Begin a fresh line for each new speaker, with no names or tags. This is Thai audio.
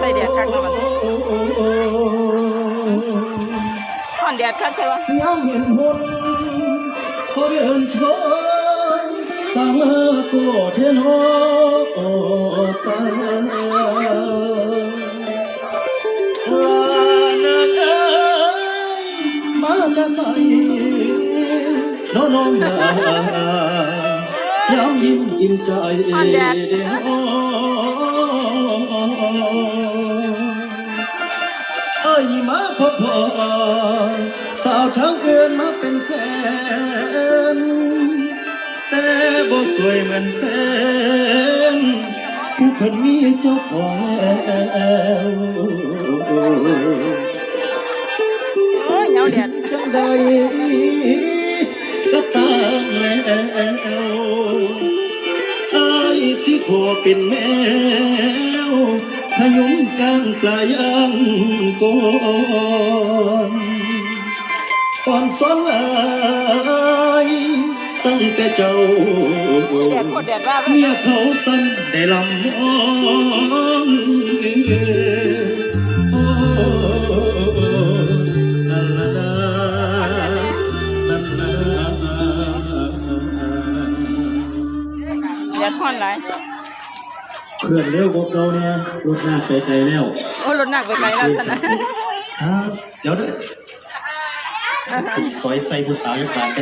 ใส่แดดคักแล้วบัดนี้ห่อนแดดคักใช่ปะ
ยามเห็นหนเขาเดินชนสังโกเทนโอตาลานาเอ้ยมาแตะใส่น้องน้องนายามยิ้มอิ่มใยมาพบพอสาวทางเกินมาเป็นแสน แต่บ่สวยเหมือนแฟนผู้เพิ่นมีเจ้าของแล้ว
โอ้ยเหงาแด
จังใดก็ตามแล้วไอ้ายสิขอเป็นแมว พยุงกลางปลายังก่อนก่อนสอนลายตั้งแต่เจ้าเมียเขาสั้นได้ลำอ้องโอ้ลาลาลาลาลา
แดดห่อนไหล
เคลื่อนเร็วกว่าเก่าเนี่ยรถหน้าไปไกลแล้ว
โอ้ยรถหนักไปไกลแล้วท่านนะ
ครับ เดี๋ยวเด้อซอยใส่ผู้สาวอยังปานกัน